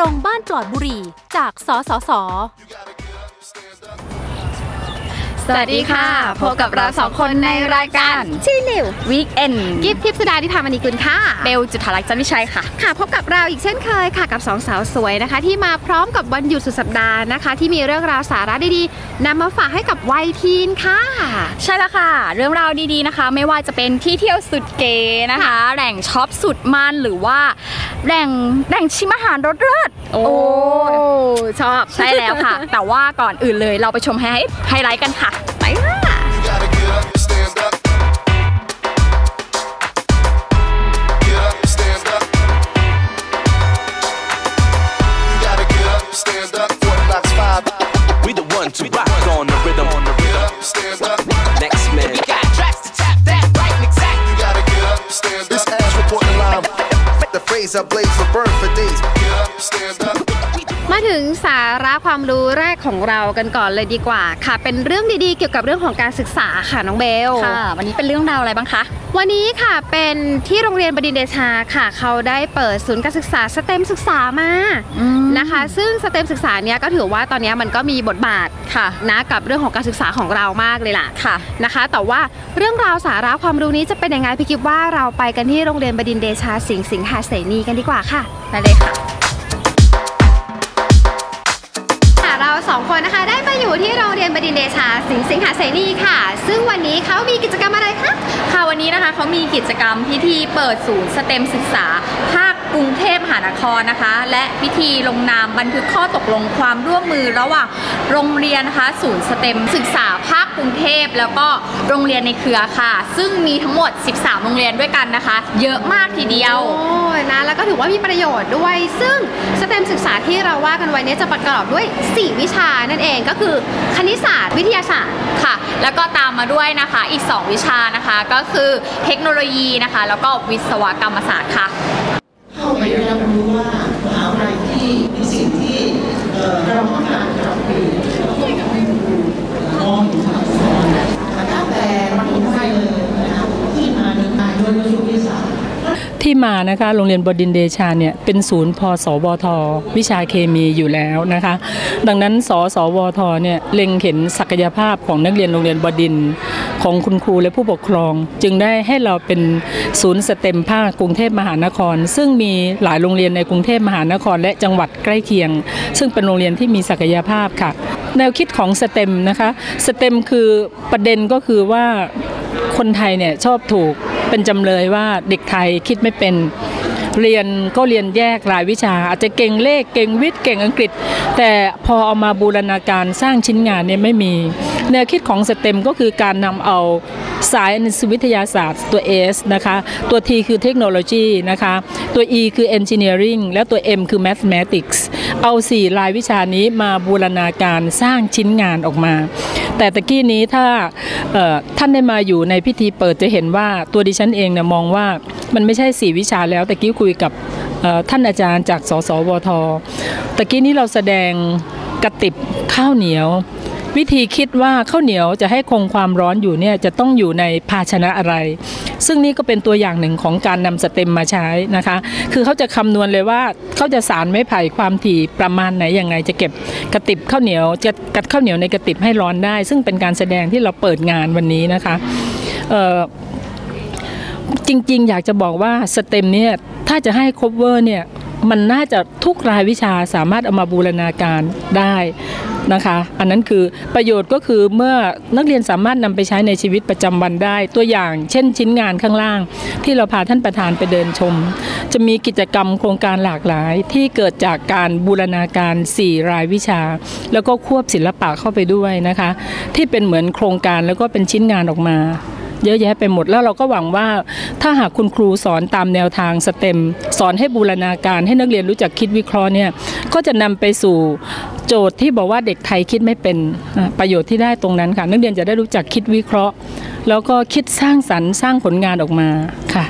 รงค์บ้านปลอดบุหรี่ จากสสส สวัสดีค่ะ พบกับเราสองคนในรายการชื่อนิววีคเอนกิฟทิพย์สุดาทิพามณีกุลค่ะ เบลจุธาลักษณ์จันวิชัยค่ะ ค่ะ พบกับเราอีกเช่นเคยค่ะ กับสองสาวสวยนะคะ ที่มาพร้อมกับวันหยุดสุดสัปดาห์นะคะ ที่มีเรื่องราวสาระดีๆนำมาฝากให้กับวัยทีนค่ะ ใช่แล้วค่ะ เรื่องราวดีๆนะคะ ไม่ว่าจะเป็นที่เที่ยวสุดเก๋นะคะ แหล่งช็อปสุดมันหรือว่าแหล่งแหล่งชิมอาหารรสเลิศโอ้ชอบใช่แล้วค่ะ แต่ว่าก่อนอื่นเลยเราไปชมไฮไฮไลท์กันค่ะไปค่ะ Knox five. We the one to rock on the rhythm, on the Get rhythm. up, stand up. Next man. You gotta get up, stand up. This ass reporting live. The phrase I blaze will burn for สาระความรู้แรกของเรากันก่อนเลยดีกว่าค่ะ เป็นเรื่องดีๆ เกี่ยวกับเรื่องของการศึกษาค่ะน้องเบลค่ะ วันนี้เป็นเรื่องราวอะไรบ้างคะวันนี้ค่ะเป็นที่โรงเรียนบดินทร์เดชาค่ะ เขาได้เปิดศูนย์การศึกษาสเต็มศึกษามาอืมนะคะ ซึ่งสเต็มศึกษาเนี้ยก็ถือว่าตอนเนี้ยมันก็มีบทบาทค่ะนะกับเรื่องของการศึกษาของเรามากเลยล่ะค่ะนะคะ แต่ว่าเรื่องราวสาระความรู้นี้จะเป็นยังไงพี่กิฟว่าเราไปกันที่โรงเรียนบดินทร์เดชาสิงห์สิงหาเสนีกันดีกว่าค่ะไปเลยค่ะ ค่ะเราสองคนนะคะ ได้มาอยู่ที่โรงเรียนบดินเดชา สิงห์สิงหาเสนีค่ะ ซึ่งวันนี้เขามีกิจกรรมอะไรคะ ค่ะวันนี้นะคะเขามีกิจกรรมพิธีเปิดศูนย์สเต็มศึกษา ภาคกรุงเทพมหานครนะคะ และพิธีลงนามบันทึกข้อตกลงความร่วมมือระหว่างโรงเรียนนะคะศูนย์สเต็มศึกษาภาคกรุงเทพแล้วก็โรงเรียนในเครือค่ะ ซึ่งมีทั้งหมด 13 โรงเรียนด้วยกันนะคะ เยอะมากทีเดียวโอ้ยนะแล้วก็ถือว่ามีประโยชน์ด้วย ซึ่งสเต็ ที่เราว่ากันไว้นี้จะประกอบด้วย 4 วิชานั่นเองก็คือคณิตศาสตร์วิทยาศาสตร์ค่ะ แล้วก็ตามมาด้วยนะคะอีก 2 วิชานะคะ ก็คือเทคโนโลยีนะคะ แล้วก็วิศวกรรมศาสตร์ค่ะ ที่มานะคะโรงเรียนบดินเดชาเนี่ยเป็นศูนย์พสวท วิชาเคมีอยู่แล้วนะคะ ดังนั้นสสวทเนี่ยเล็งเห็นศักยภาพของนักเรียนโรงเรียนบดินของคุณครูและผู้ปกครอง จึงได้ให้เราเป็นศูนย์สเต็มภาคกรุงเทพมหานคร ซึ่งมีหลายโรงเรียนในกรุงเทพมหานคร และจังหวัดใกล้เคียง ซึ่งเป็นโรงเรียนที่มีศักยภาพค่ะ แนวคิดของสเต็มนะคะสเต็มคือประเด็นก็คือว่าคนไทยเนี่ยชอบถูก เป็นจำเลยว่าเด็กไทยคิดไม่เป็นเรียนก็เรียนแยกรายวิชา อาจจะเก่งเลขเก่งวิทย์เก่งอังกฤษ แต่พอเอามาบูรณาการสร้างชิ้นงานเนี่ยไม่มี แนวคิดของสเต็มก็คือการนำเอาสายวิทยาศาสตร์ตัว S นะคะ ตัว T คือเทคโนโลยีนะคะ ตัว E คือ Engineering และตัว M คือ Mathematics เอาสี่รายวิชานี้มาบูรณาการสร้างชิ้นงานออกมา แต่ตะกี้นี้ถ้าท่านได้มาอยู่ในพิธีเปิดจะเห็นว่าตัวดิฉันเองเนี่ยมองว่ามันไม่ใช่สี่วิชาแล้วตะกี้คุยกับท่านอาจารย์จากสสวทตะกี้นี้เราแสดงกระติบข้าวเหนียว วิธีคิดว่าข้าวเหนียวจะให้คงความร้อนอยู่เนี่ยจะต้องอยู่ในภาชนะอะไร ซึ่งนี่ก็เป็นตัวอย่างหนึ่งของการนำสเต็มมาใช้นะคะ คือเขาจะคำนวณเลยว่าเขาจะสารไม้ไผ่ความถี่ประมาณไหนยังไง จะเก็บกระติบข้าวเหนียวจะกัดข้าวเหนียวในกระติบให้ร้อนได้ ซึ่งเป็นการแสดงที่เราเปิดงานวันนี้นะคะเออจริงๆ อยากจะบอกว่าสเต็มเนี่ยถ้าจะให้ครบเวอร์เนี่ยมันน่าจะทุกรายวิชาสามารถเอามาบูรณาการได้ นะคะ อันนั้นคือประโยชน์ก็คือเมื่อนักเรียนสามารถนำไปใช้ในชีวิตประจำวันได้ ตัวอย่างเช่นชิ้นงานข้างล่าง ที่เราพาท่านประธานไปเดินชม จะมีกิจกรรมโครงการหลากหลาย ที่เกิดจากการบูรณาการ 4 รายวิชา แล้วก็ควบศิลปะเข้าไปด้วยนะคะ ที่เป็นเหมือนโครงการแล้วก็เป็นชิ้นงานออกมาเยอะแยะไปหมดแล้วเราก็หวังว่า ถ้าหากคุณครูสอนตามแนวทางสเต็ม สอนให้บูรณาการให้นักเรียนรู้จักคิดวิเคราะห์เนี่ยก็จะนำไปสู่ โจทย์ที่บอกว่าเด็กไทยคิดไม่เป็นประโยชน์ที่ได้ตรงนั้นค่ะ นักเรียนจะได้รู้จักคิดวิเคราะห์ แล้วก็คิดสร้างสรรค์สร้างผลงานออกมาค่ะ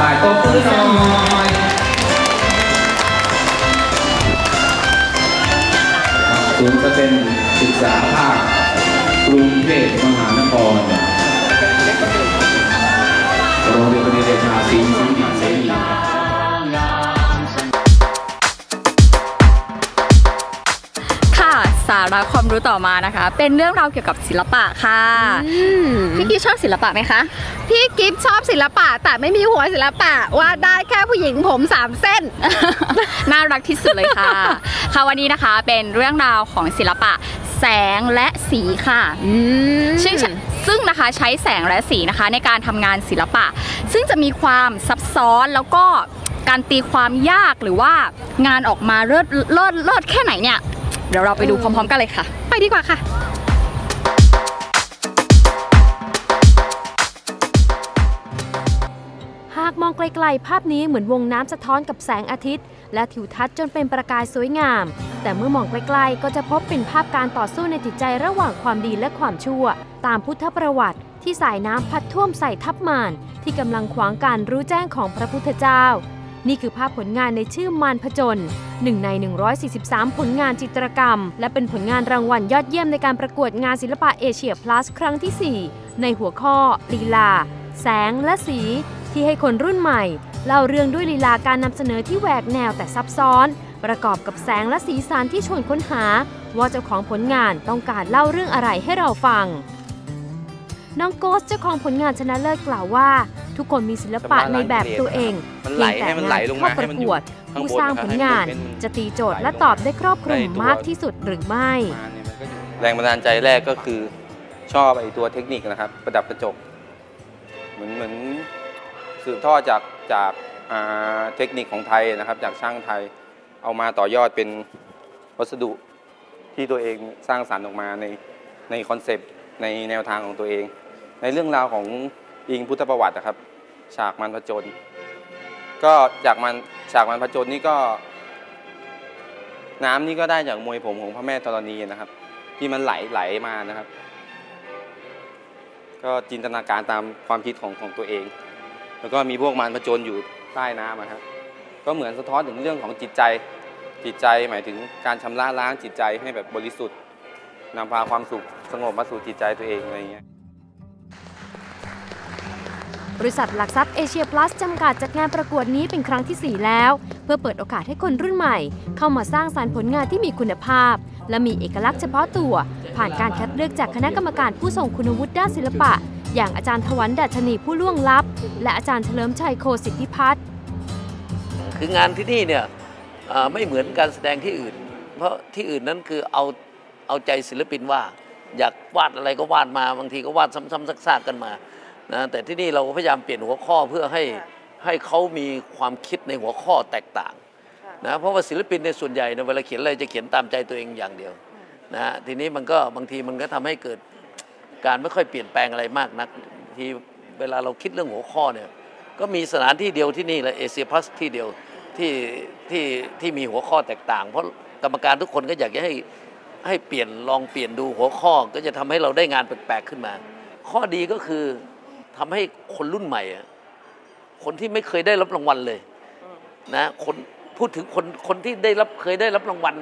ตายตัวปื้หน่อยศูนย์เปอร์เซ็นต์ศึกษาภาคกรุงเทพมหานคร ระความรู้ต่อมานะคะ เป็นเรื่องราวเกี่ยวกับศิลปะค่ะอืมพี่กิ๊ฟชอบศิลปะไหมคะพี่กิฟชอบศิลปะ แต่ไม่มีหัวศิลปะวาดได้แค่ผู้หญิงผมสามเส้น น่ารักที่สุดเลยค่ะ ค่ะวันนี้นะคะเป็นเรื่องราวของศิลปะแสงและสีค่ะอืมซึ่งซึ่งนะคะใช้แสงและสีนะคะในการทำงานศิลปะ ซึ่งจะมีความซับซ้อนแล้วก็การตีความยากหรือว่างานออกมาเลิศเลิศเลิศแค่ไหนเนี่ย เดี๋ยวเราไปดูพร้อมๆกันเลยค่ะ ไปดีกว่าค่ะหากมองไกลๆ ภาพนี้เหมือนวงน้ำสะท้อนกับแสงอาทิตย์ และทิวทัศน์จนเป็นประกายสวยงาม แต่เมื่อมองใกล้ๆก็จะพบเป็นภาพการต่อสู้ในจิตใจระหว่างความดีและความชั่ว ตามพุทธประวัติที่สายน้ำพัดท่วมใส่ทับมารที่กำลังขวางการรู้แจ้งของพระพุทธเจ้า นี่คือภาพผลงานในชื่อมารพจนหนึ่งใน 143 ผลงานจิตรกรรม และเป็นผลงานรางวัลยอดเยี่ยมในการประกวดงานศิลปะเอเชียพลัสครั้งที่ 4 ในหัวข้อลีลา แสงและสี ที่ให้คนรุ่นใหม่ เล่าเรื่องด้วยลีลาการนำเสนอที่แหวกแนวแต่ซับซ้อน ประกอบกับแสงและสีสันที่ชวนค้นหา ว่าเจ้าของผลงานต้องการเล่าเรื่องอะไรให้เราฟังน้องโกสเจ้าของผลงานชนะเลิศกล่าวว่า ทุกคนมีศิลปะในแบบตัวเองมันไหลเพียงแต่ให้มันไหลลงมาเข้าประกวดให้มันอยู่ผู้สร้างผลงานข้างบนนะครับจะตีโจทย์และตอบได้ครอบคลุมมากที่สุดหรือไม่มาเนี่ยมันก็อยู่แรงบันดาลใจแรกก็คือชอบไอ้ตัวเทคนิคนะครับ ประดับกระจก เหมือนเหมือนสืบทอดจากจากอ่าเทคนิคของไทยนะครับ จากช่างไทยเอามาต่อยอดเป็นวัสดุที่ตัวเองสร้างสรรค์ออกมาในในคอนเซปต์ในแนวทางของตัวเอง ในเรื่องราวของ อิงพุทธประวัตินะครับ ฉากมันผจญก็จากมันฉากมันผจญนี่ก็ น้ำนี่ก็ได้จากมวยผมของพระแม่ธรณีนะครับ ที่มันไหลไหลมานะครับ ก็จินตนาการตามความคิดของของตัวเอง แล้วก็มีพวกมารผจญอยู่ใต้น้ำอะครับก็เหมือนสะท้อนถึงเรื่องของจิตใจจิตใจหมายถึงการชำระล้างจิตใจให้แบบบริสุทธิ์นำพาความสุขสงบมาสู่จิตใจตัวเองอะไรอย่างเงี้ย บริษัทหลักทรัพย์เอเชียพลัสจำกัดจัดงานประกวดนี้เป็นครั้งที่ 4 แล้ว เพื่อเปิดโอกาสให้คนรุ่นใหม่ เข้ามาสร้างสารรค์ผลงานที่มีคุณภาพ และมีเอกลักษณ์เฉพาะตัว ผ่านการคัดเลือกจากคณะกรรมการผู้ทรงคุณวุฒิด้านศิลปะ อย่างอาจารย์ทวันดัชนีผู้ล่วงลับ และอาจารย์เฉลิมชัยโคสิทธิพัฒน์คืองานที่นี่เนี่ยไม่เหมือนการแสดงที่อื่น เพราะที่อื่นนั้นคือเอาเอาใจศิลปินว่า อยากวาดอะไรก็วาดมาบางทีก็วาดซ้ำๆซากๆกันมา นะแต่ที่นี่เราพยายามเปลี่ยนหัวข้อเพื่อให้ให้เขามีความคิดในหัวข้อแตกต่างนะเพราะว่าศิลปินในยส่วนใหญ่เนี่ยเวลาเขียนอะไรจะเขียนตามใจตัวเองอย่างเดียวนะฮะทีนี้มันก็บางทีมันก็ทำให้เกิดการไม่ค่อยเปลี่ยนแปลงอะไรมากนักทีเวลาเราคิดเรื่องหัวข้อเนี่ยก็มีสถานที่เดียวที่นี่แหละเอเชียพลัสที่เดียวที่ที่ที่มีหัวข้อแตกต่าง เพราะกรรมการทุกคนก็อยากจะให้ให้เปลี่ยนลองเปลี่ยนดูหัวข้อก็จะทำให้เราได้งานแปลกๆขึ้นมา ข้อดีก็คือ ทำให้คนรุ่นใหม่อะคนที่ไม่เคยได้รับรางวัลเลยนะคนพูดถึงคนคนที่ได้รับเคยได้รับรางวัล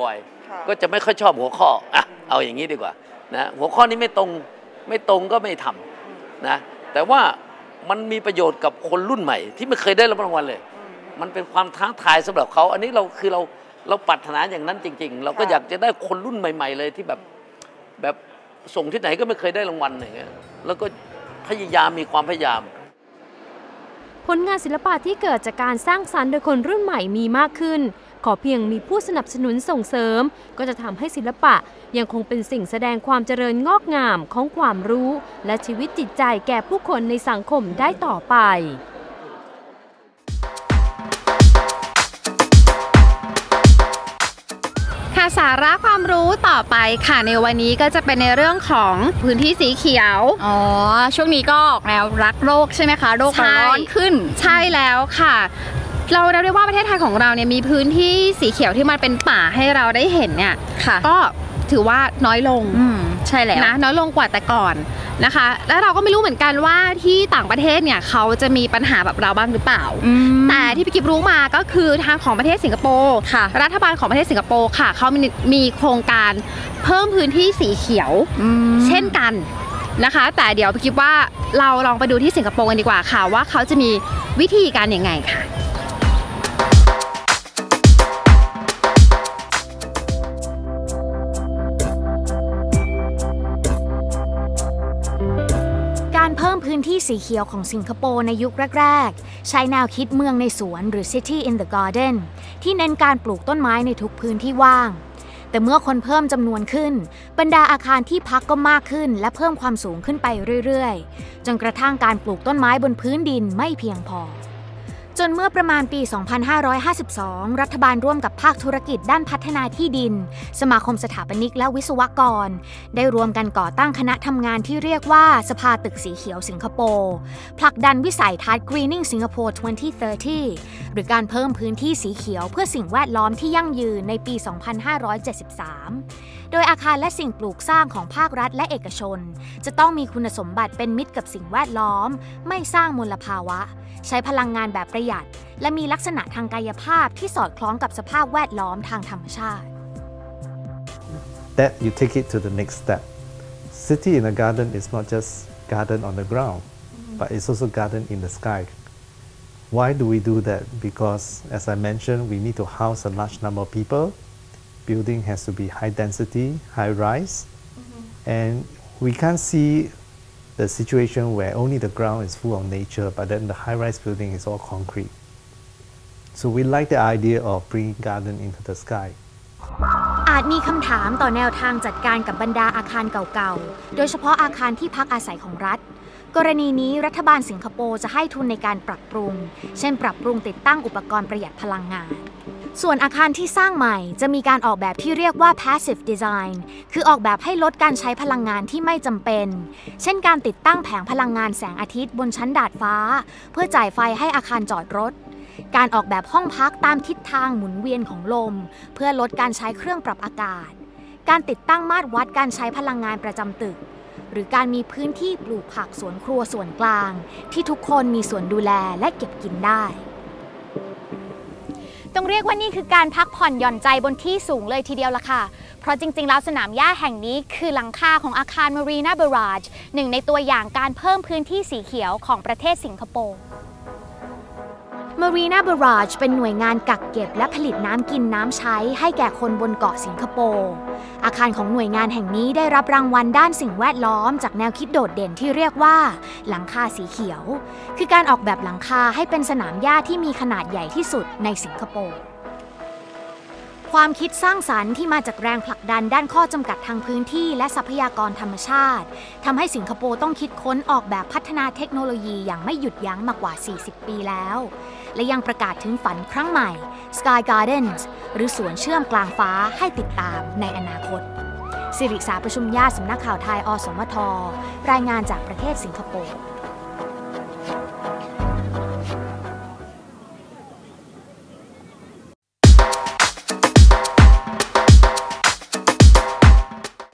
บ่อยๆ ก็จะไม่ค่อยชอบหัวข้ออะเอาอย่างนี้ดีกว่านะหัวข้อนี้ไม่ตรงไม่ตรงก็ไม่ทำนะแต่ว่ามันมีประโยชน์กับคนรุ่นใหม่ ที่ไม่เคยได้รับรางวัลเลย มันเป็นความท้าทายสำหรับเขา อันนี้เราคือเราเราปรารถนาอย่างนั้นจริง ๆ เราก็อยากจะได้คนรุ่นใหม่ ๆ เลยที่แบบแบบส่งที่ไหนก็ไม่เคยได้รางวัลอย่างเงี้ยแล้วก็ พยายามมีความพยายาม ผลงานศิลปะที่เกิดจากการสร้างสรรค์โดยคนรุ่นใหม่มีมากขึ้น ขอเพียงมีผู้สนับสนุนส่งเสริม ก็จะทำให้ศิลปะยังคงเป็นสิ่งแสดงความเจริญงอกงามของความรู้ และชีวิตจิตใจแก่ผู้คนในสังคมได้ต่อไป สาระความรู้ต่อไปค่ะในวันนี้ก็จะเป็นในเรื่องของพื้นที่สีเขียว อ๋อ ช่วงนี้ก็ออกแนวรักโลกใช่ไหมคะ โลกมันร้อนขึ้น ใช่แล้วค่ะเราเรียกว่าประเทศไทยของเราเนี่ยมีพื้นที่สีเขียวที่มันเป็นป่าให้เราได้เห็นเนี่ยค่ะก็ ถือว่าน้อยลงอืมใช่แล้วนะน้อยลงกว่าแต่ก่อนนะคะ แล้วเราก็ไม่รู้เหมือนกันว่าที่ต่างประเทศเนี่ยเขาจะมีปัญหาแบบเราบ้างหรือเปล่าอืมแต่ที่พี่กิบรู้มาก็คือทางของประเทศสิงคโปร์ค่ะรัฐบาลของประเทศสิงคโปร์ค่ะเขามีมีโครงการเพิ่มพื้นที่สีเขียวอืมเช่นกันนะคะ แต่เดี๋ยวพี่กิบว่าเราลองไปดูที่สิงคโปร์กันดีกว่าค่ะว่าเขาจะมีวิธีการยังไงค่ะ สีเขียวของสิงคโปร์ในยุคแรก ๆ ใช้แนวคิดเมืองในสวนหรือ City in the Garden ที่เน้นการปลูกต้นไม้ในทุกพื้นที่ว่าง แต่เมื่อคนเพิ่มจำนวนขึ้น บรรดาอาคารที่พักก็มากขึ้น และเพิ่มความสูงขึ้นไปเรื่อย ๆ จนกระทั่งการปลูกต้นไม้บนพื้นดินไม่เพียงพอ จนเมื่อประมาณปี 2552 รัฐบาลร่วมกับภาคธุรกิจด้านพัฒนาที่ดิน สมาคมสถาปนิกและวิศวกร ได้รวมกันก่อตั้งคณะทำงานที่เรียกว่าสภาตึกสีเขียวสิงคโปร์ ผลักดันวิสัยทัศน์ Greening Singapore 2030 หรือการเพิ่มพื้นที่สีเขียวเพื่อสิ่งแวดล้อมที่ยั่งยืนในปี 2573 โดยอาคารและสิ่งปลูกสร้างของภาครัฐและเอกชน จะต้องมีคุณสมบัติเป็นมิตรกับสิ่งแวดล้อม ไม่สร้างมลภาวะ ใช้พลังงานแบบประหยัด และมีลักษณะทางกายภาพที่สอดคล้องกับสภาพแวดล้อมทางธรรมชาติ that you take it to the next step. City in a garden is not just garden on the ground, but it's also garden in the sky. Why do we do that? Because, as I mentioned, we need to house a large number of people. Building has to be high density, high rise, and we can't see the situation where only the ground is full of nature, but then the high-rise building is all concrete. So we like the idea of bringing garden into the sky. อาจมีคำถามต่อแนวทางจัดการกับบรรดาอาคารเก่าๆ โดยเฉพาะอาคารที่พักอาศัยของรัฐ กรณีนี้รัฐบาลสิงคโปร์จะให้ทุนในการปรับปรุง เช่น ปรับปรุงติดตั้งอุปกรณ์ประหยัดพลังงาน ส่วนอาคารที่สร้างใหม่จะมีการออกแบบที่เรียกว่า passive design คือออกแบบให้ลดการใช้พลังงานที่ไม่จำเป็น เช่นการติดตั้งแผงพลังงานแสงอาทิตย์บนชั้นดาดฟ้า เพื่อจ่ายไฟให้อาคารจอดรถ การออกแบบห้องพักตามทิศทางหมุนเวียนของลม เพื่อลดการใช้เครื่องปรับอากาศ การติดตั้งมาตรวัดการใช้พลังงานประจำตึก หรือการมีพื้นที่ปลูกผักสวนครัวส่วนกลาง ที่ทุกคนมีส่วนดูแลและเก็บกินได้ ต้องเรียกว่านี่คือการพักผ่อนหย่อนใจบนที่สูงเลยทีเดียวละค่ะ เพราะจริง ๆ แล้วสนามหญ้าแห่งนี้คือหลังคาของอาคารมารีนาเบราจหนึ่งในตัวอย่างการเพิ่มพื้นที่สีเขียวของประเทศสิงคโปร์ Marina Barrage เป็นหน่วยงานกักเก็บและผลิตน้ำกินน้ำใช้ให้แก่คนบนเกาะสิงคโปร์ อาคารของหน่วยงานแห่งนี้ได้รับรางวัลด้านสิ่งแวดล้อม จากแนวคิดโดดเด่นที่เรียกว่า หลังคาสีเขียว คือการออกแบบหลังคาให้เป็นสนามหญ้าที่มีขนาดใหญ่ที่สุดในสิงคโปร์ ความคิดสร้างสรรค์ที่มาจากแรงผลักดันด้านข้อจำกัดทางพื้นที่และทรัพยากรธรรมชาติทำให้สิงคโปร์ต้องคิดค้นออกแบบพัฒนาเทคโนโลยีอย่างไม่หยุดยั้งมากว่า 40 ปีแล้ว และยังประกาศถึงฝันครั้งใหม่ Sky Gardens หรือสวนเชื่อมกลางฟ้าให้ติดตามในอนาคต สิริสาประชุมญาติสำนักข่าวไทยอสมทรายงานจากประเทศสิงคโปร์